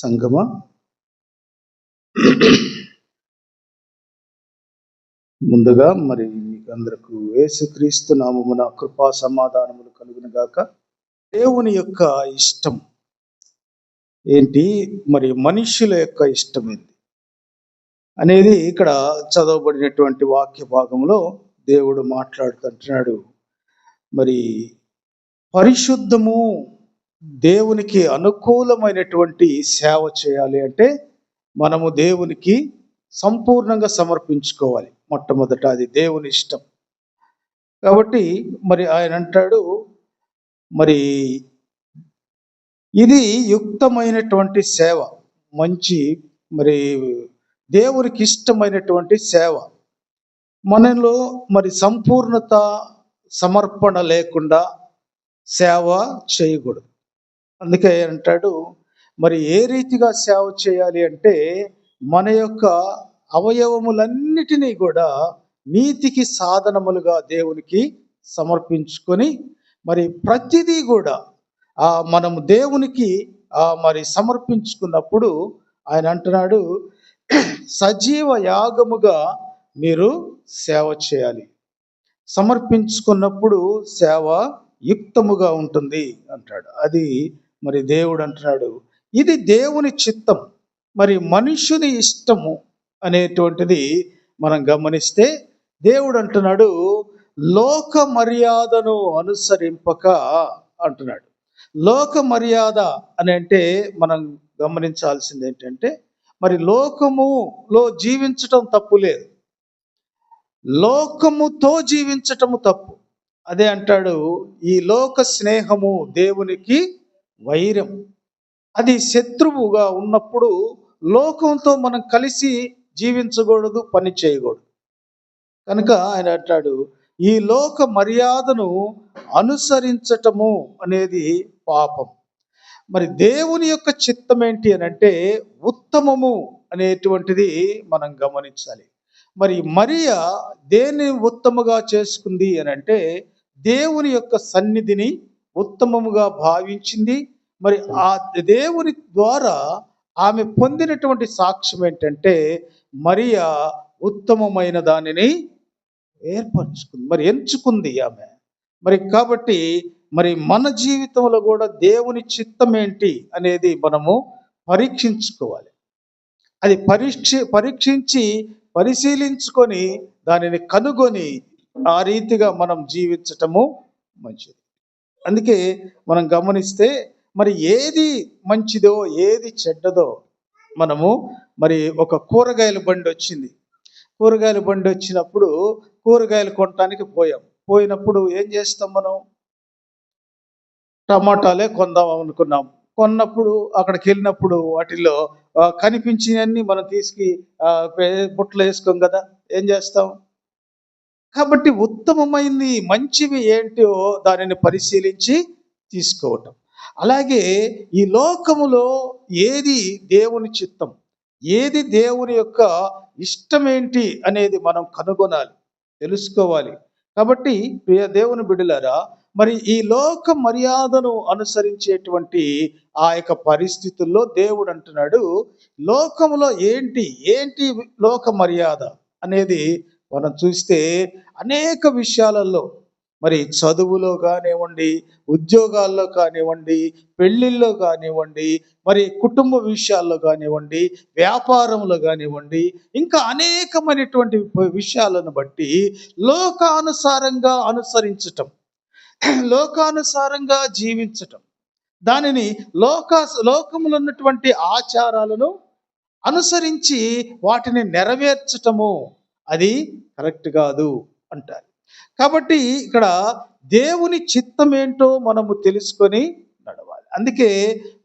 సంగమ? ముందుగా మరి మీకు అందరకు యేసుక్రీస్తు నామమున కృపా సమాధానములు కలుగును గాక దేవుని యొక్క ఇష్టం ఏంటి? మరి మనుష్యుల యొక్క ఇష్టం ఏంటి? అనేది ఇక్కడ చదవబడినటువంటి వాక్య భాగంలో దేవుడు మాట్లాడుతుంటున్నాడు మరి పరిశుద్ధము దేవునికి అనుకూలమైనటువంటి సేవ చేయాలి అంటే మనము దేవునికి సంపూర్ణంగా సమర్పించుకోవాలి. మొట్టమొదట అది దేవుని ఇష్టం. కాబట్టి మరి ఆయన అంటాడు మరి ఇది యుక్తమైనటువంటి సేవ మంచి మరి దేవునికి ఇష్టమైనటువంటి సేవ. మనలో మరి సంపూర్ణత సమర్పణ లేకుండా సేవ చేయకూడదు. అందుకే అంటాడు మరి ఏ రీతిగా సేవ చేయాలి అంటే మన యొక్క అవయవములన్నిటినీ కూడా నీతికి సాధనములుగా దేవునికి సమర్పించుకొని మరి ప్రతిదీ కూడా ఆ మనము దేవునికి ఆ మరి సమర్పించుకున్నప్పుడు ఆయన అంటున్నాడు సజీవ యాగముగా మీరు సేవ చేయాలి. సమర్పించుకున్నప్పుడు సేవ యుక్తముగా ఉంటుంది అంటాడు. అది మరి దేవుడు అంటున్నాడు. ఇది దేవుని చిత్తం. మరి మనుషుని ఇష్టము అనేటువంటిది మనం గమనిస్తే దేవుడు అంటున్నాడు లోక మర్యాదను అనుసరింపక అంటున్నాడు. లోక మర్యాద అని అంటే మనం గమనించాల్సింది ఏంటంటే మరి లోకములో జీవించటం తప్పు లేదు. లోకముతో జీవించటము తప్పు. అదే అంటాడు ఈ లోక స్నేహము దేవునికి వైరం. అది శత్రువుగా ఉన్నప్పుడు లోకంతో మనం కలిసి జీవించకూడదు పని చేయకూడదు. కనుక ఆయన అంటాడు ఈ లోక మర్యాదను అనుసరించటము అనేది పాపం. మరి దేవుని యొక్క చిత్తం ఏంటి అని అంటే ఉత్తమము అనేటువంటిది మనం గమనించాలి. మరి మరియ దేన్ని ఉత్తముగా చేసుకుంది అని అంటే దేవుని యొక్క సన్నిధిని ఉత్తమముగా భావించింది. మరి ఆ దేవుని ద్వారా ఆమె పొందినటువంటి సాక్ష్యం ఏంటంటే మరియ ఉత్తమమైన దానిని ఏర్పరచుకుంది మరి ఎంచుకుంది ఆమె. మరి కాబట్టి మరి మన జీవితంలో కూడా దేవుని చిత్తం ఏంటి అనేది మనము పరీక్షించుకోవాలి. అది పరీక్ష పరీక్షించి పరిశీలించుకొని దానిని కనుగొని ఆ రీతిగా మనం జీవించటము మంచిది. అందుకే మనం గమనిస్తే మరి ఏది మంచిదో ఏది చెడ్డదో మనము మరి ఒక కూరగాయల బండి వచ్చింది. కూరగాయల బండి వచ్చినప్పుడు కూరగాయలు కొనటానికి పోయాం. పోయినప్పుడు ఏం చేస్తాం మనం? టమాటాలే కొందాం అనుకున్నాం. కొన్నప్పుడు అక్కడికి వెళ్ళినప్పుడు వాటిల్లో కనిపించినన్ని మనం తీసుకు బుట్టలు వేసుకోం కదా. ఏం చేస్తాం? కాబట్టి ఉత్తమమైనది మంచివి ఏంటో దానిని పరిశీలించి తీసుకోవటం. అలాగే ఈ లోకములో ఏది దేవుని చిత్తం ఏది దేవుని యొక్క ఇష్టం ఏంటి అనేది మనం కనుగొనాలి తెలుసుకోవాలి. కాబట్టి ప్రియ దేవుని బిడ్డలారా మరి ఈ లోక మర్యాదను అనుసరించేటువంటి ఆ యొక్క పరిస్థితుల్లో దేవుడు అంటున్నాడు లోకములో ఏంటి ఏంటి లోక మర్యాద అనేది మనం చూస్తే అనేక విషయాలలో మరి చదువులో కానివ్వండి ఉద్యోగాల్లో కానివ్వండి పెళ్ళిళ్ళలో కానివ్వండి మరి కుటుంబ విషయాల్లో కానివ్వండి వ్యాపారంలో కానివ్వండి ఇంకా అనేకమైనటువంటి విషయాలను బట్టి లోకానుసారంగా అనుసరించటం లోకానుసారంగా జీవించటం దానిని లోక లోకములో ఉన్నటువంటి ఆచారాలను అనుసరించి వాటిని నెరవేర్చటము. అది కరెక్ట్ కాదు అంటారు. కాబట్టి ఇక్కడ దేవుని చిత్తం ఏంటో మనము తెలుసుకొని నడవాలి. అందుకే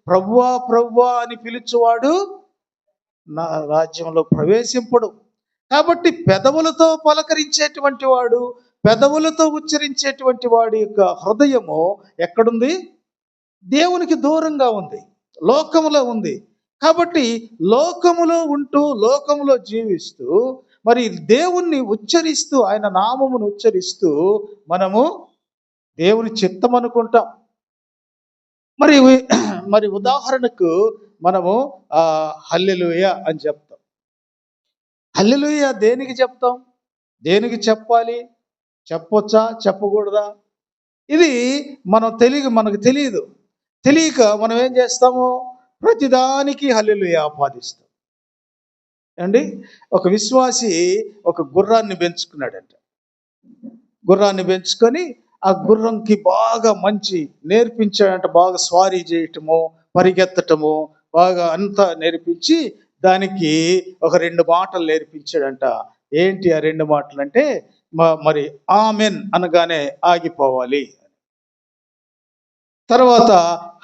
ప్రవ్వా ప్రవ్వా అని పిలుచువాడు నా రాజ్యంలో ప్రవేశింపడు. కాబట్టి పెదవులతో పలకరించేటువంటి వాడు పెదవులతో ఉచ్చరించేటువంటి వాడి యొక్క హృదయము ఎక్కడుంది? దేవునికి దూరంగా ఉంది లోకములో ఉంది. కాబట్టి లోకములో ఉంటూ లోకములో జీవిస్తూ మరి దేవుణ్ణి ఉచ్చరిస్తూ ఆయన నామమును ఉచ్చరిస్తూ మనము దేవుని చిత్తం అనుకుంటాం. మరి మరి ఉదాహరణకు మనము హల్లెలుయ హల్లెలూయ అని చెప్తాం. హల్లెలూయ దేనికి చెప్తాం? దేనికి చెప్పాలి? చెప్పొచ్చా? చెప్పకూడదా? ఇది మనం తెలియ మనకు తెలియదు. తెలియక మనం ఏం చేస్తాము? ప్రతిదానికి హల్లెలూయ ఆపాదిస్తాం. అండి ఒక విశ్వాసి ఒక గుర్రాన్ని పెంచుకున్నాడంట. గుర్రాన్ని పెంచుకొని ఆ గుర్రంకి బాగా మంచి నేర్పించాడంట బాగా స్వారీ చేయటము పరిగెత్తటము బాగా అంతా నేర్పించి దానికి ఒక రెండు మాటలు నేర్పించాడంట. ఏంటి ఆ రెండు మాటలు అంటే మ- మరి ఆమెన్ అనగానే ఆగిపోవాలి. తర్వాత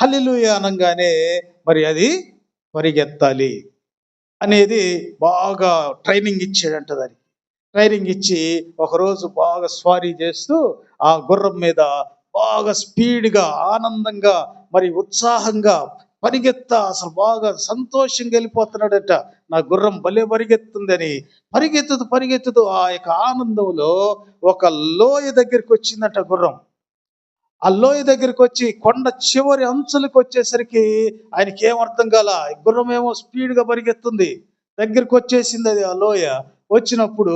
హలిలుయ అనగానే మరి అది పరిగెత్తాలి. అనేది బాగా ట్రైనింగ్ ఇచ్చాడంట దానికి. ట్రైనింగ్ ఇచ్చి ఒకరోజు బాగా స్వారీ చేస్తూ ఆ గుర్రం మీద బాగా స్పీడ్గా ఆనందంగా మరి ఉత్సాహంగా పరిగెత్త అసలు బాగా సంతోషంగా వెళ్ళిపోతున్నాడట. నా గుర్రం భలే పరిగెత్తుందని పరిగెత్తుతూ పరిగెత్తుతూ ఆ యొక్క ఆనందంలో ఒక లోయ దగ్గరికి వచ్చిందట గుర్రం. ఆ లోయ దగ్గరికి వచ్చి కొండ చివరి అంచులకు వచ్చేసరికి ఆయనకి ఏం అర్థం కాల? ఈ గుర్రం ఏమో పరిగెత్తుంది. దగ్గరికి వచ్చేసింది అది ఆ లోయ. వచ్చినప్పుడు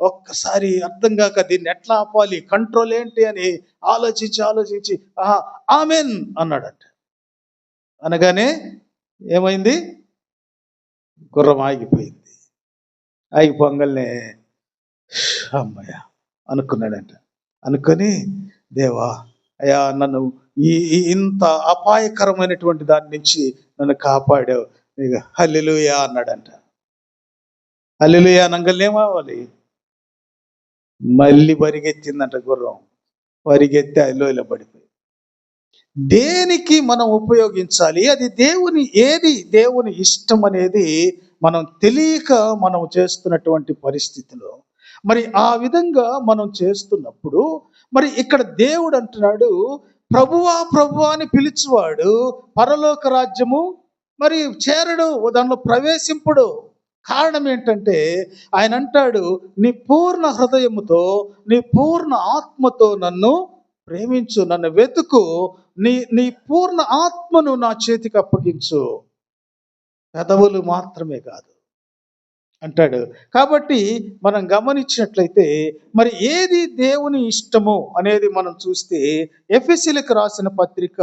ఒక్కసారి అర్థం కాక దీన్ని ఎట్లా ఆపాలి? కంట్రోల్ ఏంటి అని ఆలోచించి ఆలోచించి ఆహా ఆమెన్ అన్నాడట. అనగానే ఏమైంది? గుర్రం ఆగిపోయింది. ఆగిపోగానే అమ్మయ్య అనుకున్నాడంట. అనుకొని దేవా అయ్యా నన్ను ఈ ఇంత అపాయకరమైనటువంటి దాని నుంచి నన్ను కాపాడావు. ఇక హల్లెలూయా అన్నాడంట. హల్లెలూయా అనగానే ఏమవ్వాలి? మళ్ళీ పరిగెత్తిందంట గుర్రం. పరిగెత్తి అల్లోయలో పడిపోయి. దేనికి మనం ఉపయోగించాలి? అది దేవుని ఏది దేవుని ఇష్టం అనేది మనం తెలియక మనం చేస్తున్నటువంటి పరిస్థితిలో మరి ఆ విధంగా మనం చేస్తున్నప్పుడు మరి ఇక్కడ దేవుడు అంటున్నాడు ప్రభువా ప్రభువా అని పిలిచేవాడు పరలోక రాజ్యము మరి చేరడు దానిలో ప్రవేశింపుడు. కారణం ఏంటంటే ఆయన అంటాడు నీ పూర్ణ హృదయముతో నీ పూర్ణ ఆత్మతో నన్ను ప్రేమించు నన్ను వెతుకు నీ నీ పూర్ణ ఆత్మను నా చేతికి అప్పగించు. పెదవులు మాత్రమే కాదు. అంటాడు. కాబట్టి మనం గమనించినట్లయితే మరి ఏది దేవుని ఇష్టము అనేది మనం చూస్తే ఎఫ్ఎస్సీలకు రాసిన పత్రిక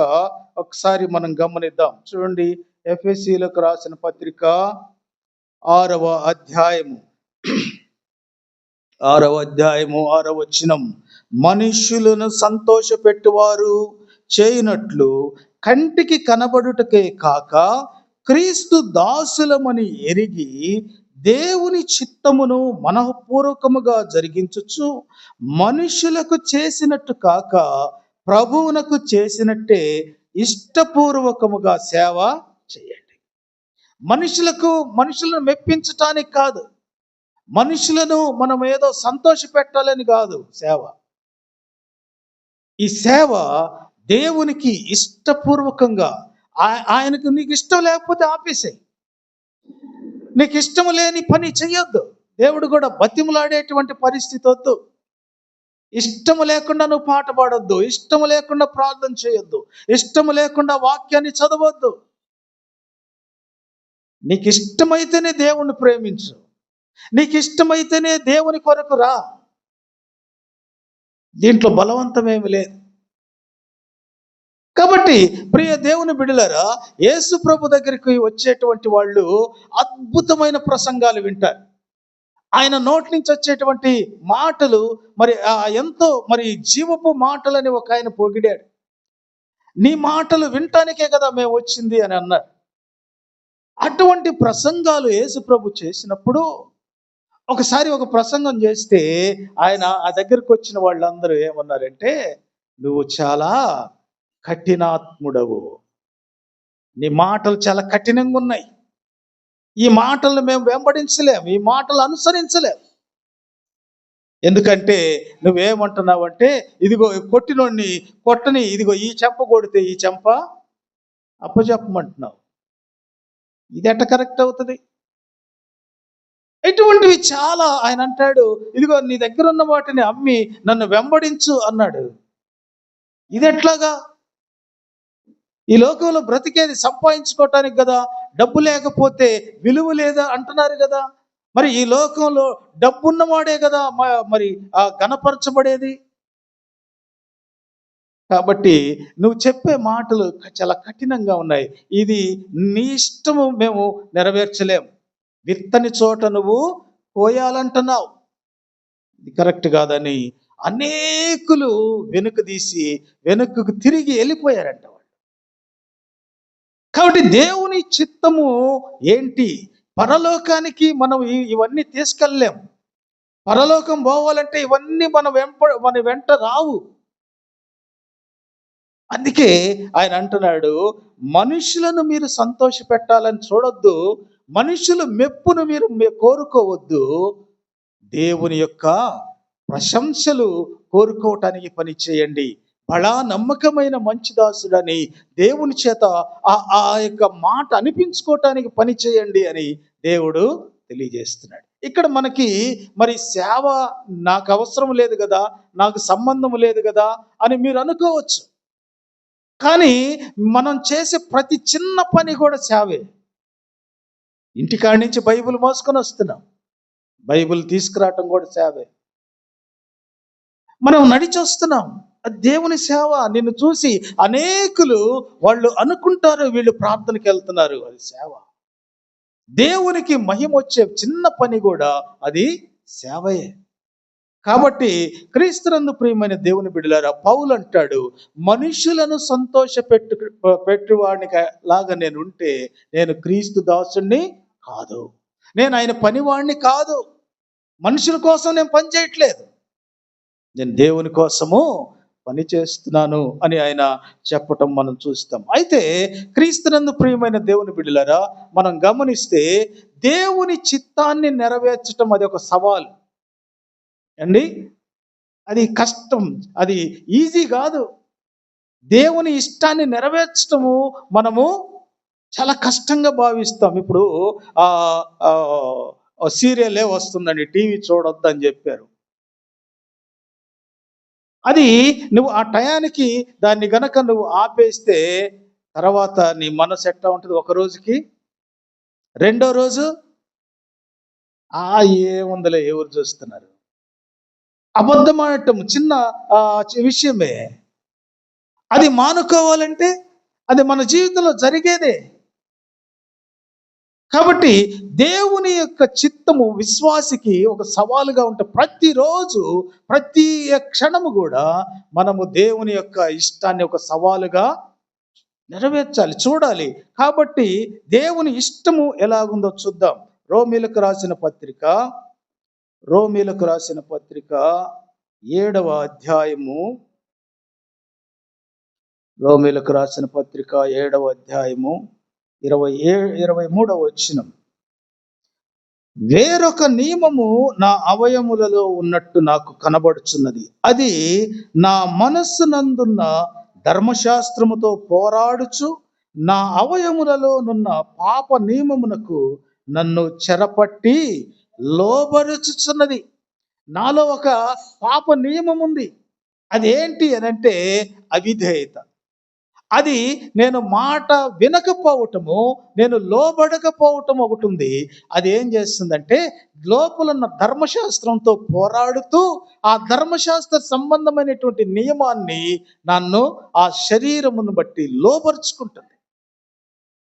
ఒకసారి మనం గమనిద్దాం. చూడండి ఎఫ్ఎస్సీలకు రాసిన పత్రిక ఆరవ అధ్యాయము. ఆరవ అధ్యాయము ఆరవ వచనం. మనుష్యులను సంతోషపెట్టువారు చేయనట్లు కంటికి కనబడుటకే కాక క్రీస్తు దాసులమని ఎరిగి దేవుని చిత్తమును మనఃపూర్వకముగా జరిగించుచు మనుషులకు చేసినట్టు కాక ప్రభువునకు చేసినట్టే ఇష్టపూర్వకముగా సేవ చేయండి. మనుషులకు మనుషులను మెప్పించటానికి కాదు మనుషులను మనం ఏదో సంతోష పెట్టాలని కాదు సేవ. ఈ సేవ దేవునికి ఇష్టపూర్వకంగా ఆ- ఆయనకు నీకు ఇష్టం లేకపోతే ఆపేసేయి. నీకు ఇష్టం లేని పని చెయ్యొద్దు. దేవుడు కూడా బతిములాడేటువంటి పరిస్థితి వద్దు. ఇష్టము లేకుండా నువ్వు పాట పాడొద్దు. ఇష్టము లేకుండా ప్రార్థన చేయొద్దు. ఇష్టము లేకుండా వాక్యాన్ని చదవద్దు. నీకు ఇష్టమైతేనే దేవుణ్ణి ప్రేమించు. నీకు ఇష్టమైతేనే దేవుని కొరకు రా. దీంట్లో బలవంతమేమి లేదు. కాబట్టి ప్రియ దేవుని బిడలరా యేసు ప్రభు దగ్గరికి వచ్చేటువంటి వాళ్ళు అద్భుతమైన ప్రసంగాలు వింటారు. ఆయన నోటి నుంచి వచ్చేటువంటి మాటలు మరి ఆ ఎంతో మరి జీవపు మాటలని ఒక ఆయన పొగిడాడు. నీ మాటలు వినటానికే కదా మేము వచ్చింది అని అన్నారు. అటువంటి ప్రసంగాలు యేసు ప్రభు చేసినప్పుడు ఒకసారి ఒక ప్రసంగం చేస్తే ఆయన ఆ దగ్గరకు వచ్చిన వాళ్ళందరూ ఏమన్నారంటే నువ్వు చాలా కఠినాత్ముడవు. నీ మాటలు చాలా కఠినంగా ఉన్నాయి. ఈ మాటలను మేము వెంబడించలేము. ఈ మాటలు అనుసరించలేం ఎందుకంటే నువ్వేమంటున్నావు అంటే ఇదిగో కొట్టినోడిని కొట్టని ఇదిగో ఈ చెంప కొడితే ఈ చెంప అప్పచెప్పమంటున్నావు ఇది ఎట్ట కరెక్ట్ అవుతుంది? ఇటువంటివి చాలా ఆయన అంటాడు ఇదిగో నీ దగ్గర ఉన్న వాటిని అమ్మి నన్ను వెంబడించు అన్నాడు. ఇది ఎట్లాగా ఈ లోకంలో బ్రతికేది సంపాదించుకోవటానికి కదా డబ్బు లేకపోతే విలువ లేదా అంటున్నారు కదా. మరి ఈ లోకంలో డబ్బున్నవాడే కదా మరి ఆ గణపరచబడేది కాబట్టి నువ్వు చెప్పే మాటలు చాలా కఠినంగా ఉన్నాయి. ఇది నీ ఇష్టము మేము నెరవేర్చలేము విత్తని చోట నువ్వు కోయాలంటున్నావు. ఇది కరెక్ట్ కాదని అనేకులు వెనుక తీసి వెనుకకు తిరిగి వెళ్ళిపోయారంట. కాబట్టి దేవుని చిత్తము ఏంటి? పరలోకానికి మనం ఇవన్నీ తీసుకెళ్ళలేం. పరలోకం పోవాలంటే ఇవన్నీ మన వెంప మన వెంట రావు. అందుకే ఆయన అంటున్నాడు మనుషులను మీరు సంతోష పెట్టాలని చూడొద్దు మనుషుల మెప్పును మీరు కోరుకోవద్దు. దేవుని యొక్క ప్రశంసలు కోరుకోవటానికి పని చేయండి. బలా నమ్మకమైన మంచి దాసుడని దేవుని చేత ఆ ఆ యొక్క మాట అనిపించుకోవటానికి పని చేయండి అని దేవుడు తెలియజేస్తున్నాడు. ఇక్కడ మనకి మరి సేవ నాకు అవసరం లేదు కదా నాకు సంబంధం లేదు కదా అని మీరు అనుకోవచ్చు. కానీ మనం చేసే ప్రతి చిన్న పని కూడా సేవే. ఇంటికాడి నుంచి బైబిల్ మోసుకొని వస్తున్నాం. బైబిల్ తీసుకురావటం కూడా సేవే. మనం నడిచొస్తున్నాం. దేవుని సేవ. నిన్ను చూసి అనేకులు వాళ్ళు అనుకుంటారు వీళ్ళు ప్రార్థనకి వెళ్తున్నారు. అది సేవ. దేవునికి మహిమ వచ్చే చిన్న పని కూడా అది సేవయే. కాబట్టి క్రీస్తునందు ప్రియమైన దేవుని బిడ్డలారా పౌలు అంటాడు మనుషులను సంతోష పెట్టు పెట్టువాడిని లాగా నేను ఉంటే నేను క్రీస్తు దాసుని కాదు. నేను ఆయన పనివాడిని కాదు. మనుషుల కోసం నేను పని చేయట్లేదు. నేను దేవుని కోసము పని చేస్తున్నాను అని ఆయన చెప్పటం మనం చూస్తాం. అయితే క్రీస్తునందు ప్రియమైన దేవుని బిడ్డలారా మనం గమనిస్తే దేవుని చిత్తాన్ని నెరవేర్చటం అది ఒక సవాల్. అండి? అది కష్టం అది ఈజీ కాదు. దేవుని ఇష్టాన్ని నెరవేర్చటము మనము చాలా కష్టంగా భావిస్తాం. ఇప్పుడు సీరియలే వస్తుందండి టీవీ చూడొద్దని చెప్పారు. అది నువ్వు ఆ టయానికి దాన్ని గనక నువ్వు ఆపేస్తే తర్వాత నీ మనసు ఎట్లా ఉంటుంది ఒక రోజుకి? రెండో రోజు? ఆ ఏముందలే ఎవరు చూస్తున్నారు? అబద్ధం చిన్న విషయమే. అది మానుకోవాలంటే అది మన జీవితంలో జరిగేదే. కాబట్టి దేవుని యొక్క చిత్తము విశ్వాసికి ఒక సవాలుగా ఉంటే ప్రతిరోజు ప్రతి క్షణము కూడా మనము దేవుని యొక్క ఇష్టాన్ని ఒక సవాలుగా నెరవేర్చాలి చూడాలి. కాబట్టి దేవుని ఇష్టము ఎలాగుందో చూద్దాం. రోమిలకు రాసిన పత్రిక రోమిలకు రాసిన పత్రిక ఏడవ అధ్యాయము. రోమిలకు రాసిన పత్రిక ఏడవ అధ్యాయము. ఇరవై ఏ ఇరవై మూడవ వచ్చినం వేరొక నియమము నా అవయములలో ఉన్నట్టు నాకు కనబడుచున్నది. అది నా మనస్సునందున్న ధర్మశాస్త్రముతో పోరాడుచు నా అవయములలోనున్న పాప నియమమునకు నన్ను చెరపట్టి లోబరుచుచున్నది. నాలో ఒక పాప నియమం ఉంది అదేంటి అనంటే అవిధేయత. అది నేను మాట వినకపోవటము నేను లోబడకపోవటం ఒకటి ఉంది. అది ఏం చేస్తుందంటే లోపలన్న ధర్మశాస్త్రంతో పోరాడుతూ ఆ ధర్మశాస్త్ర సంబంధమైనటువంటి నియమాన్ని నన్ను ఆ శరీరమును బట్టి లోపరుచుకుంటుంది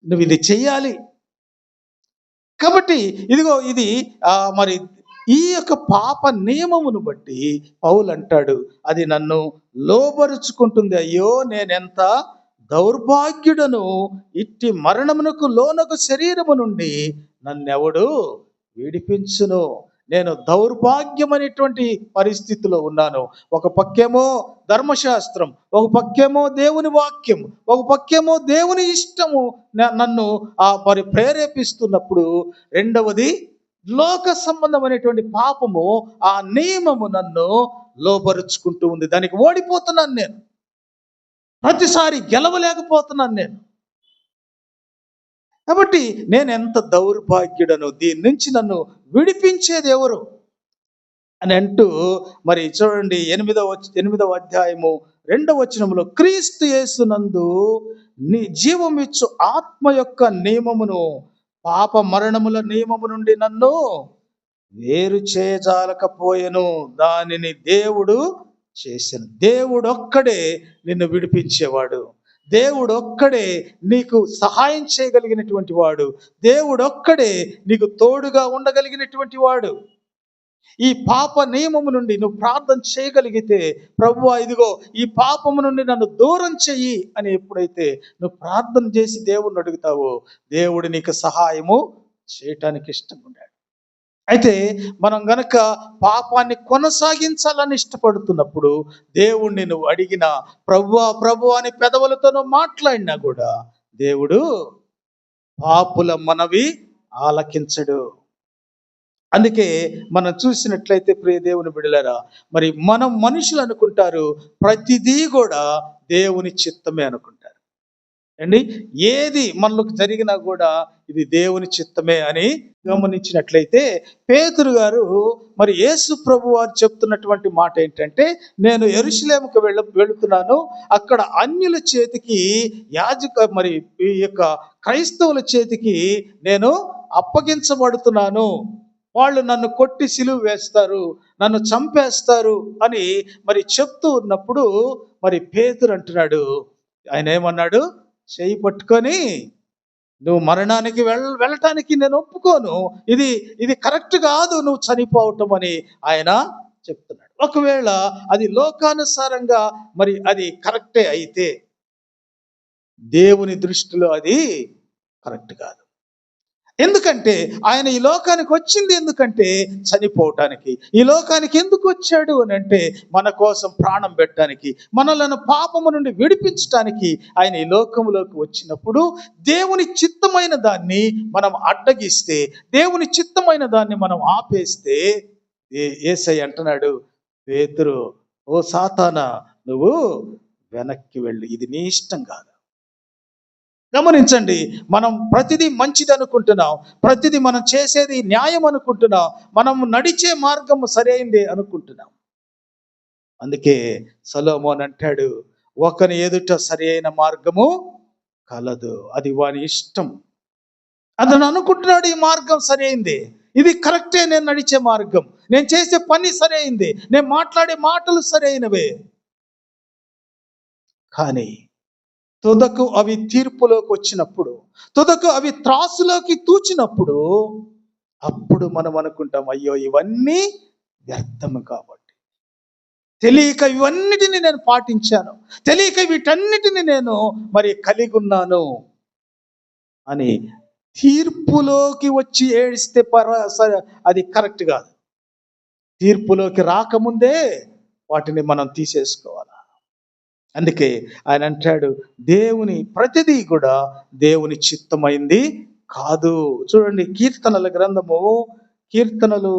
నువ్వు ఇది చెయ్యాలి. కాబట్టి ఇదిగో ఇది మరి ఈ యొక్క పాప నియమమును బట్టి పౌలు అంటాడు అది నన్ను లోబరుచుకుంటుంది. అయ్యో నేనెంత దౌర్భాగ్యుడను ఇట్టి మరణమునకు లోనకు శరీరము నుండి నన్నెవడు విడిపించును. నేను దౌర్భాగ్యమైనటువంటి పరిస్థితిలో ఉన్నాను. ఒక పక్కేమో ధర్మశాస్త్రం ఒక పక్కేమో దేవుని వాక్యం ఒక పక్కేమో దేవుని ఇష్టము నన్ను ఆ మరి ప్రేరేపిస్తున్నప్పుడు రెండవది లోక సంబంధమైనటువంటి పాపము ఆ నియమము నన్ను లోపరుచుకుంటూ ఉంది. దానికి ఓడిపోతున్నాను నేను. ప్రతిసారి గెలవలేకపోతున్నాను నేను. కాబట్టి నేను ఎంత దౌర్భాగ్యుడను దీని నుంచి నన్ను విడిపించేది ఎవరు? అని అంటూ మరి చూడండి ఎనిమిదవ ఎనిమిదవ అధ్యాయము రెండవ వచనంలో క్రీస్తు యేసునందు నీ జీవమిచ్చు ఆత్మ యొక్క నియమమును పాప మరణముల నియమము నుండి నన్ను వేరు చేయజాలకపోయెను. దానిని దేవుడు చేసిన దేవుడు ఒక్కడే నిన్ను విడిపించేవాడు. దేవుడు ఒక్కడే నీకు సహాయం చేయగలిగినటువంటి వాడు. దేవుడు ఒక్కడే నీకు తోడుగా ఉండగలిగినటువంటి వాడు. ఈ పాప నియమము నుండి నువ్వు ప్రార్థన చేయగలిగితే ప్రభు ఇదిగో ఈ పాపము నుండి నన్ను దూరం చెయ్యి అని ఎప్పుడైతే నువ్వు ప్రార్థన చేసి దేవుణ్ణి అడుగుతావో దేవుడు నీకు సహాయము చేయటానికి ఇష్టం ఉన్నాడు అయితే మనం గనక పాపాన్ని కొనసాగించాలని ఇష్టపడుతున్నప్పుడు దేవుణ్ణి నువ్వు అడిగిన ప్రభు ప్రభు అని పెదవులతో మాట్లాడినా కూడా దేవుడు పాపుల మనవి ఆలకించడు. అందుకే మనం చూసినట్లయితే ప్రియ దేవుని బిడలరా మరి మనం మనుషులు అనుకుంటారు ప్రతిదీ కూడా దేవుని చిత్తమే అనుకుంటారు. అండి? ఏది మనకు జరిగినా కూడా ఇది దేవుని చిత్తమే అని గమనించినట్లయితే పేతురు గారు మరి యేసు ప్రభు వారు చెప్తున్నటువంటి మాట ఏంటంటే నేను ఎరుషులేముకు వెళ్ళ వెళుతున్నాను. అక్కడ అన్యుల చేతికి యాజక మరి ఈ యొక్క క్రైస్తవుల చేతికి నేను అప్పగించబడుతున్నాను. వాళ్ళు నన్ను కొట్టి సిలువు వేస్తారు నన్ను చంపేస్తారు అని మరి చెప్తూ ఉన్నప్పుడు మరి పేతురు అంటున్నాడు. ఆయన ఏమన్నాడు? చేయి పట్టుకొని నువ్వు మరణానికి వెళ్ళ వెళ్ళటానికి నేను ఒప్పుకోను. ఇది ఇది కరెక్ట్ కాదు. నువ్వు చనిపోవటం అని ఆయన చెప్తున్నాడు. ఒకవేళ అది లోకానుసారంగా మరి అది కరెక్టే అయితే దేవుని దృష్టిలో అది కరెక్ట్ కాదు. ఎందుకంటే ఆయన ఈ లోకానికి వచ్చింది ఎందుకంటే చనిపోవటానికి. ఈ లోకానికి ఎందుకు వచ్చాడు అని అంటే మన కోసం ప్రాణం పెట్టడానికి మనలను పాపము నుండి విడిపించటానికి ఆయన ఈ లోకములోకి వచ్చినప్పుడు దేవుని చిత్తమైన దాన్ని మనం అడ్డగిస్తే దేవుని చిత్తమైన దాన్ని మనం ఆపేస్తే ఏ- ఏసై అంటున్నాడు పేతురు ఓ సాతాన నువ్వు వెనక్కి వెళ్ళు ఇది నీ ఇష్టం కాదు. గమనించండి మనం ప్రతిదీ మంచిది అనుకుంటున్నాం ప్రతిదీ మనం చేసేది న్యాయం అనుకుంటున్నాం మనం నడిచే మార్గం సరైంది అనుకుంటున్నాం. అందుకే సలోమోన్ అంటాడు ఒకని ఎదుట సరి అయిన మార్గము కలదు అది వాని ఇష్టం. అతను అనుకుంటున్నాడు ఈ మార్గం సరైంది ఇది కరెక్టే నేను నడిచే మార్గం నేను చేసే పని సరైంది నేను మాట్లాడే మాటలు సరైనవే. కానీ తుదకు అవి తీర్పులోకి వచ్చినప్పుడు తుదకు అవి త్రాసులోకి తూచినప్పుడు అప్పుడు మనం అనుకుంటాం అయ్యో ఇవన్నీ వ్యర్థము కాబట్టి. తెలియక ఇవన్నిటిని నేను పాటించాను. తెలియక వీటన్నిటిని నేను మరి కలిగి ఉన్నాను అని తీర్పులోకి వచ్చి ఏడిస్తే పర సరే అది కరెక్ట్ కాదు. తీర్పులోకి రాకముందే వాటిని మనం తీసేసుకోవాలి. అందుకే ఆయన అంటాడు దేవుని ప్రతిదీ కూడా దేవుని చిత్తమైంది కాదు. చూడండి కీర్తనల గ్రంథము కీర్తనలు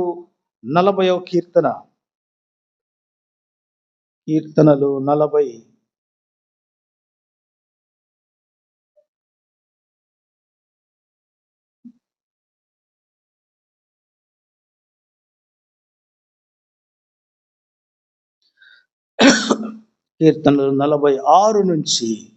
నలభైవ కీర్తన. కీర్తనలు నలభై. కీర్తనలు నలభై ఆరు నుంచి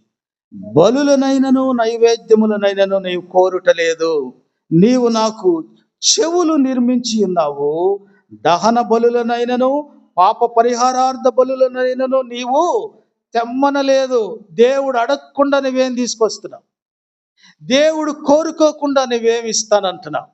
బలులనైనను నైవేద్యములనైనను నీవు కోరుటలేదు. నీవు నాకు చెవులు నిర్మించి ఉన్నావు. దహన బలులనైనను పాప పరిహారార్థ బలులనైనను నీవు తెమ్మనలేదు. దేవుడు అడగకుండా నువ్వేం తీసుకొస్తున్నావు? దేవుడు కోరుకోకుండా నువ్వేం ఇస్తానంటున్నావు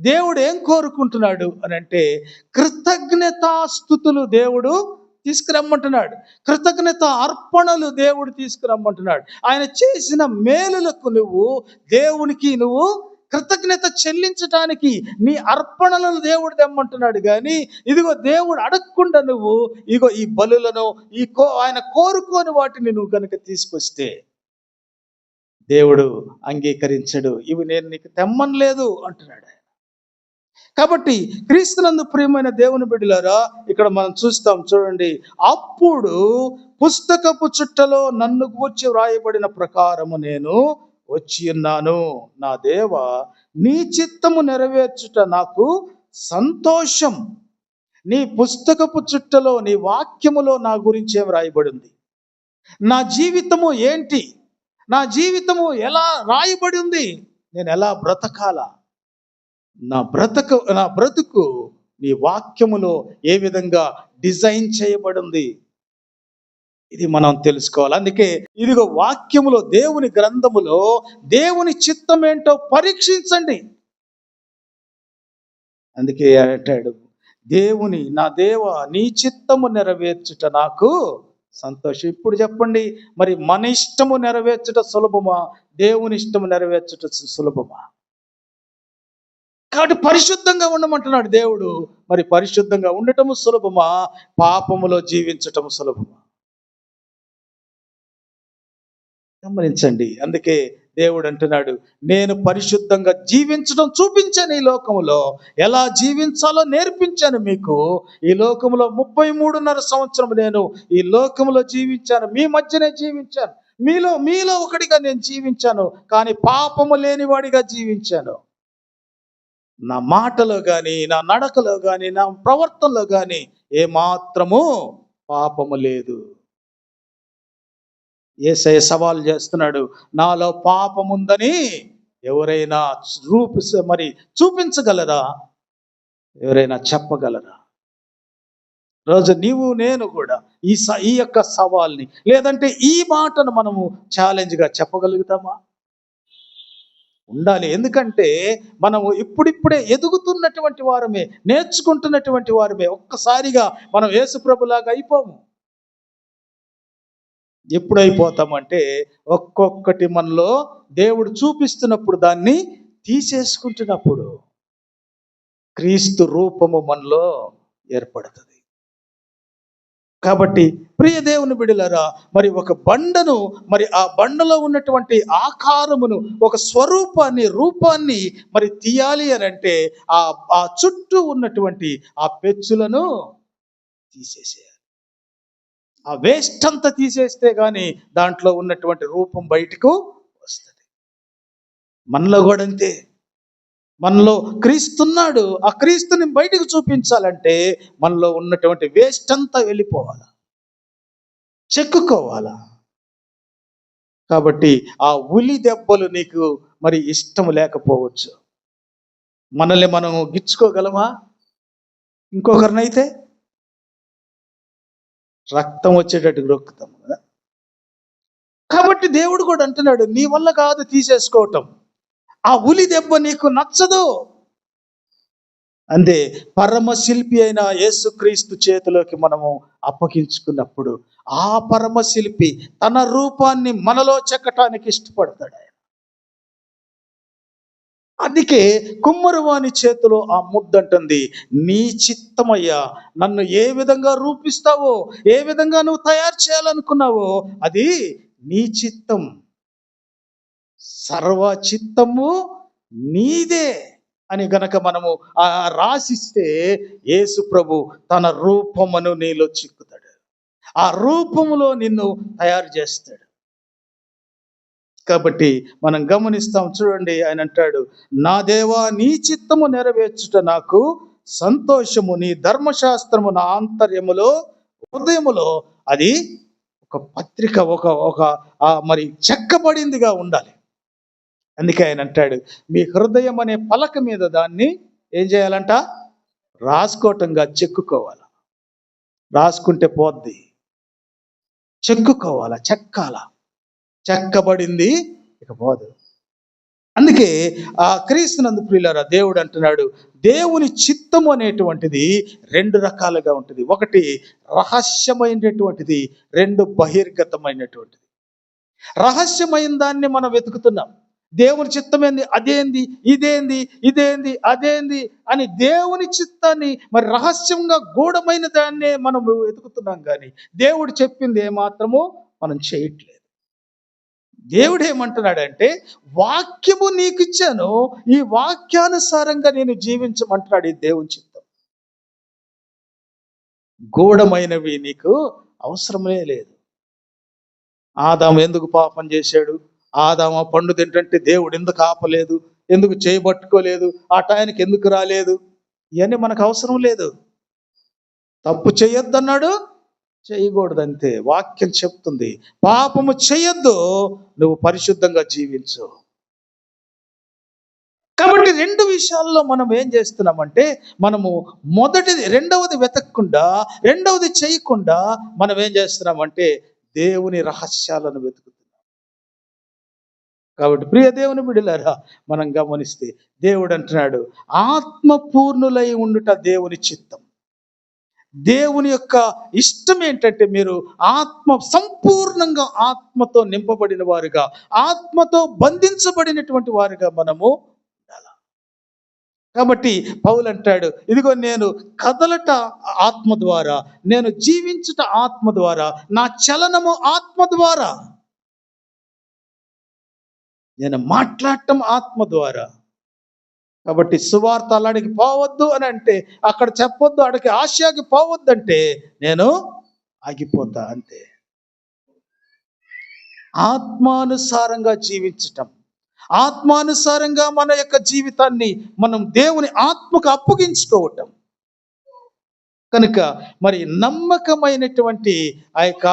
దేవుడు ఏం కోరుకుంటున్నాడు అని అంటే కృతజ్ఞతాస్థుతులు దేవుడు తీసుకురమ్మంటున్నాడు. కృతజ్ఞత అర్పణలు దేవుడు తీసుకురమ్మంటున్నాడు. ఆయన చేసిన మేలులకు నువ్వు దేవునికి నువ్వు కృతజ్ఞత చెల్లించటానికి నీ అర్పణలను దేవుడు తెమ్మంటున్నాడు కానీ ఇదిగో దేవుడు అడగకుండా నువ్వు ఇగో ఈ బలులను ఈ కో ఆయన కోరుకోని వాటిని నువ్వు కనుక తీసుకొస్తే దేవుడు అంగీకరించడు. ఇవి నేను నీకు తెమ్మనలేదు అంటున్నాడు కాబట్టి క్రీస్తునందు ప్రియమైన దేవుని బిడ్డలారా ఇక్కడ మనం చూస్తాం చూడండి. అప్పుడు పుస్తకపు చుట్టలో నన్ను గూర్చి వ్రాయబడిన ప్రకారము నేను వచ్చి ఉన్నాను. నా దేవ నీ చిత్తము నెరవేర్చుట నాకు సంతోషం. నీ పుస్తకపు చుట్టలో నీ వాక్యములో నా గురించి ఏం రాయబడింది నా జీవితము ఏంటి? నా జీవితము ఎలా రాయబడి ఉంది నేను ఎలా బ్రతకాలా? నా బ్రతకు నా బ్రతుకు నీ వాక్యములో ఏ విధంగా డిజైన్ చేయబడింది? ఇది మనం తెలుసుకోవాలి. అందుకే ఇదిగో వాక్యములో దేవుని గ్రంథములో దేవుని చిత్తం ఏంటో పరీక్షించండి. అందుకే అంటాడు దేవుని నా దేవ నీ చిత్తము నెరవేర్చుట నాకు సంతోషం. ఇప్పుడు చెప్పండి మరి మన ఇష్టము నెరవేర్చుట సులభమా? దేవుని ఇష్టము నెరవేర్చుట సులభమా? కాబట్టి పరిశుద్ధంగా ఉండమంటున్నాడు దేవుడు. మరి పరిశుద్ధంగా ఉండటము సులభమా? పాపములో జీవించటము సులభమా? గమనించండి. అందుకే దేవుడు అంటున్నాడు నేను పరిశుద్ధంగా జీవించడం చూపించాను ఈ లోకములో. ఎలా జీవించాలో నేర్పించాను మీకు. ఈ లోకంలో ముప్పై మూడున్నర సంవత్సరం నేను ఈ లోకంలో జీవించాను. మీ మధ్యనే జీవించాను. మీలో మీలో ఒకటిగా నేను జీవించాను. కానీ పాపము లేనివాడిగా జీవించాను. నా మాటలో కానీ నా నడకలో కానీ నా ప్రవర్తనలో కానీ ఏ మాత్రము పాపము లేదు. ఏసై సవాల్ చేస్తున్నాడు నాలో పాపముందని ఎవరైనా రూపి మరి చూపించగలరా? ఎవరైనా చెప్పగలరా? రోజు నీవు నేను కూడా ఈ స ఈ యొక్క సవాల్ని లేదంటే ఈ మాటను మనము ఛాలెంజ్గా చెప్పగలుగుతామా? ఉండాలి. ఎందుకంటే మనము ఇప్పుడిప్పుడే ఎదుగుతున్నటువంటి వారమే నేర్చుకుంటున్నటువంటి వారమే. ఒక్కసారిగా మనం యేసుప్రభులాగా అయిపోము. ఎప్పుడైపోతామంటే ఒక్కొక్కటి మనలో దేవుడు చూపిస్తున్నప్పుడు దాన్ని తీసేసుకుంటున్నప్పుడు క్రీస్తు రూపము మనలో ఏర్పడుతుంది. కాబట్టి ప్రియ దేవుని బిడలరా మరి ఒక బండను మరి ఆ బండలో ఉన్నటువంటి ఆకారమును ఒక స్వరూపాన్ని రూపాన్ని మరి తీయాలి అని అంటే ఆ ఆ చుట్టూ ఉన్నటువంటి ఆ పెచ్చులను తీసేసేయాలి. ఆ వేస్ట్ అంతా తీసేస్తే కానీ దాంట్లో ఉన్నటువంటి రూపం బయటకు వస్తుంది. మనలో కూడా అంతే. మనలో క్రీస్తున్నాడు. ఆ క్రీస్తుని బయటకు చూపించాలంటే మనలో ఉన్నటువంటి వేస్ట్ అంతా వెళ్ళిపోవాలా? చెక్కుకోవాలా? కాబట్టి ఆ ఉలి దెబ్బలు నీకు మరి ఇష్టం లేకపోవచ్చు. మనల్ని మనం గిచ్చుకోగలమా? ఇంకొకరినైతే? రక్తం వచ్చేటట్టు రొక్కుతాం కదా? కాబట్టి దేవుడు కూడా అంటున్నాడు నీ వల్ల కాదు తీసేసుకోవటం. ఆ ఉలి దెబ్బ నీకు నచ్చదు. అంతే పరమశిల్పి అయిన యేసుక్రీస్తు చేతిలోకి మనము అప్పగించుకున్నప్పుడు ఆ పరమశిల్పి తన రూపాన్ని మనలో చెక్కటానికి ఇష్టపడతాడు ఆయన. అందుకే కుమ్మరివాని చేతిలో ఆ ముద్దంటుంది నీ చిత్తమయ్యా నన్ను ఏ విధంగా రూపిస్తావో ఏ విధంగా నువ్వు తయారు చేయాలనుకున్నావో అది నీ చిత్తం. సర్వ చిత్తము నీదే అని గనక మనము ఆ రాసిస్తే యేసు ప్రభు తన రూపమును నీలో చిక్కుతాడు. ఆ రూపములో నిన్ను తయారు చేస్తాడు. కాబట్టి మనం గమనిస్తాం చూడండి ఆయన అంటాడు నా దేవా నీ చిత్తము నెరవేర్చుట నాకు సంతోషము. నీ ధర్మశాస్త్రము నా ఆంతర్యములో హృదయములో అది ఒక పత్రిక ఒక ఒక మరి చెక్కబడిందిగా ఉండాలి. అందుకే ఆయన అంటాడు మీ హృదయం అనే పలక మీద దాన్ని ఏం చేయాలంట? రాసుకోవటంగా చెక్కుకోవాల. రాసుకుంటే పోద్ది. చెక్కుకోవాలా చెక్కాల. చెక్కబడింది ఇక పోదు. అందుకే ఆ క్రీస్తునందు ప్రియులారా దేవుడు అంటున్నాడు దేవుని చిత్తము అనేటువంటిది రెండు రకాలుగా ఉంటుంది. ఒకటి రహస్యమైనటువంటిది రెండు బహిర్గతమైనటువంటిది. రహస్యమైన దాన్ని మనం వెతుకుతున్నాం. దేవుని చిత్తమేంది అదేంది? ఇదేంది? ఇదేంది? అదేంది? అని దేవుని చిత్తాన్ని మరి రహస్యంగా గూఢమైన దాన్నే మనం వెతుకుతున్నాం కానీ దేవుడు చెప్పింది ఏమాత్రము మనం చేయట్లేదు. దేవుడు ఏమంటున్నాడంటే వాక్యము నీకు ఇచ్చాను ఈ వాక్యానుసారంగా నేను జీవించమంటున్నాడు ఈ దేవుని చిత్తం. గూఢమైనవి నీకు అవసరమే లేదు. ఆదాము ఎందుకు పాపం చేశాడు? ఆదామ పండు తింటే దేవుడు ఎందుకు ఆపలేదు? ఎందుకు చేయబట్టుకోలేదు? ఆ టయానికి ఎందుకు రాలేదు? ఇవన్నీ మనకు అవసరం లేదు. తప్పు చేయొద్దన్నాడు చేయకూడదంతే. వాక్యం చెప్తుంది. పాపము చేయొద్దు నువ్వు పరిశుద్ధంగా జీవించు. కాబట్టి రెండు విషయాల్లో మనం ఏం చేస్తున్నామంటే మనము మొదటిది రెండవది వెతకకుండా రెండవది చేయకుండా మనం ఏం చేస్తున్నామంటే దేవుని రహస్యాలను వెతుకుతున్నాం. కాబట్టి ప్రియ దేవుని బిడ్డలారా మనం గమనిస్తే దేవుడు అంటున్నాడు ఆత్మపూర్ణులై ఉండుట దేవుని చిత్తం. దేవుని యొక్క ఇష్టం ఏంటంటే మీరు ఆత్మ సంపూర్ణంగా ఆత్మతో నింపబడిన వారుగా ఆత్మతో బంధించబడినటువంటి వారుగా మనము ఉండాలి? కాబట్టి పౌలు అంటాడు ఇదిగో నేను కదలట ఆత్మ ద్వారా నేను జీవించుట ఆత్మ ద్వారా నా చలనము ఆత్మ ద్వారా. నేను మాట్లాడటం ఆత్మ ద్వారా. కాబట్టి సువార్త అలాడికి పోవద్దు అని అంటే అక్కడ చెప్పొద్దు అక్కడికి ఆశయాకి పోవద్దు అంటే నేను ఆగిపోతా అంతే. ఆత్మానుసారంగా జీవించటం. ఆత్మానుసారంగా మన యొక్క జీవితాన్ని మనం దేవుని ఆత్మకు అప్పగించుకోవటం. కనుక మరి నమ్మకమైనటువంటి ఆ యొక్క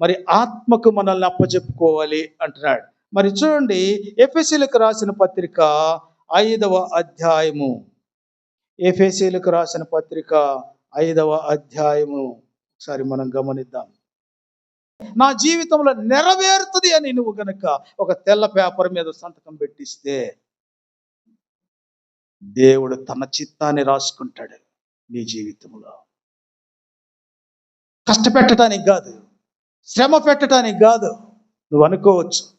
మరి ఆత్మకు మనల్ని అప్పచెప్పుకోవాలి అంటున్నాడు. మరి చూడండి ఎఫ్ఎస్సీలకు రాసిన పత్రిక ఐదవ అధ్యాయము. ఎఫ్ఎస్సీలకు రాసిన పత్రిక ఐదవ అధ్యాయము. ఒకసారి మనం గమనిద్దాం. నా జీవితంలో నెరవేరుతుంది అని నువ్వు గనక ఒక తెల్ల పేపర్ మీద సంతకం పెట్టిస్తే దేవుడు తన చిత్తాన్ని రాసుకుంటాడు నీ జీవితంలో. కష్టపెట్టడానికి కాదు శ్రమ పెట్టడానికి కాదు నువ్వు అనుకోవచ్చు.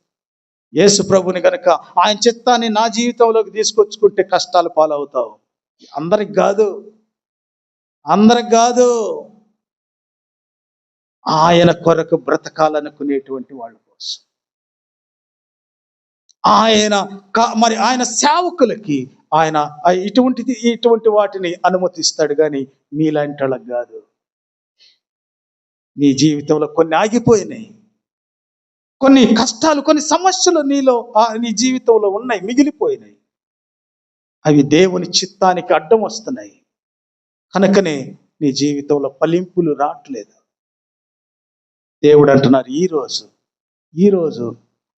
యేసు ప్రభుని గనక ఆయన చిత్తాన్ని నా జీవితంలోకి తీసుకొచ్చుకుంటే కష్టాలు పాలవుతావు. అందరికి కాదు. అందరికి కాదు. ఆయన కొరకు బ్రతకాలనుకునేటువంటి వాళ్ళ కోసం. ఆయన మరి ఆయన సేవకులకి ఆయన ఇటువంటిది ఇటువంటి వాటిని అనుమతిస్తాడు కానీ మీలాంటి వాళ్ళకి కాదు. నీ జీవితంలో కొన్ని ఆగిపోయినాయి. కొన్ని కష్టాలు కొన్ని సమస్యలు నీలో ఆ నీ జీవితంలో ఉన్నాయి మిగిలిపోయినాయి. అవి దేవుని చిత్తానికి అడ్డం వస్తున్నాయి. కనుకనే నీ జీవితంలో ఫలింపులు రావట్లేదు. దేవుడు అంటున్నారు ఈరోజు ఈరోజు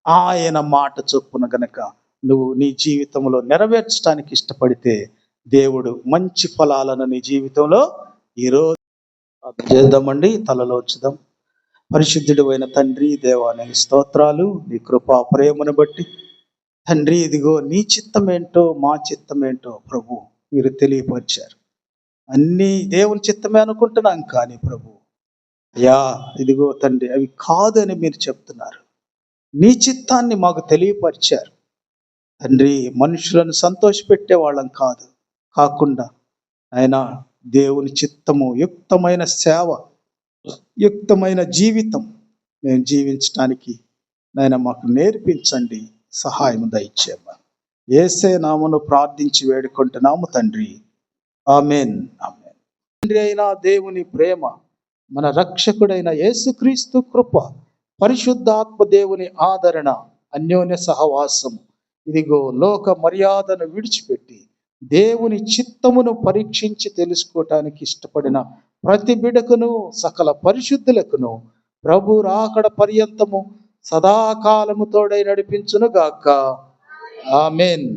ఆయన మాట చొప్పున గనక నువ్వు నీ జీవితంలో నెరవేర్చడానికి ఇష్టపడితే దేవుడు మంచి ఫలాలను నీ జీవితంలో ఈరోజు చేద్దామండి. తలలో వచ్చుదాం పరిశుద్ధుడు అయిన తండ్రి దేవానికి స్తోత్రాలు. నీ కృపా ప్రేమను బట్టి. తండ్రి ఇదిగో నీ చిత్తమేంటో మా చిత్తమేంటో ప్రభు మీరు తెలియపరిచారు. అన్నీ దేవుని చిత్తమే అనుకుంటున్నాం కానీ ప్రభు. అయ్యా ఇదిగో తండ్రి అవి కాదని మీరు చెప్తున్నారు. నీ చిత్తాన్ని మాకు తెలియపరిచారు. తండ్రి మనుషులను సంతోషపెట్టే వాళ్ళం కాదు. కాకుండా ఆయన దేవుని చిత్తము యుక్తమైన సేవ యుక్తమైన జీవితం మేము జీవించడానికి నాయన మాకు నేర్పించండి సహాయం దయచేయమని ఏసే నామను ప్రార్థించి వేడుకుంటున్నాము తండ్రి. Amen amen. తండ్రి అయిన దేవుని ప్రేమ మన రక్షకుడైన యేసుక్రీస్తు కృప పరిశుద్ధాత్మ దేవుని ఆదరణ అన్యోన్య సహవాసము. ఇదిగో లోక మర్యాదను విడిచిపెట్టి దేవుని చిత్తమును పరీక్షించి తెలుసుకోవటానికి ఇష్టపడిన ప్రతి బిడకును సకల పరిశుద్ధులకును ప్రభు రాకడ పర్యంతము సదాకాలము తోడై నడిపించును గాక ఆమెన్.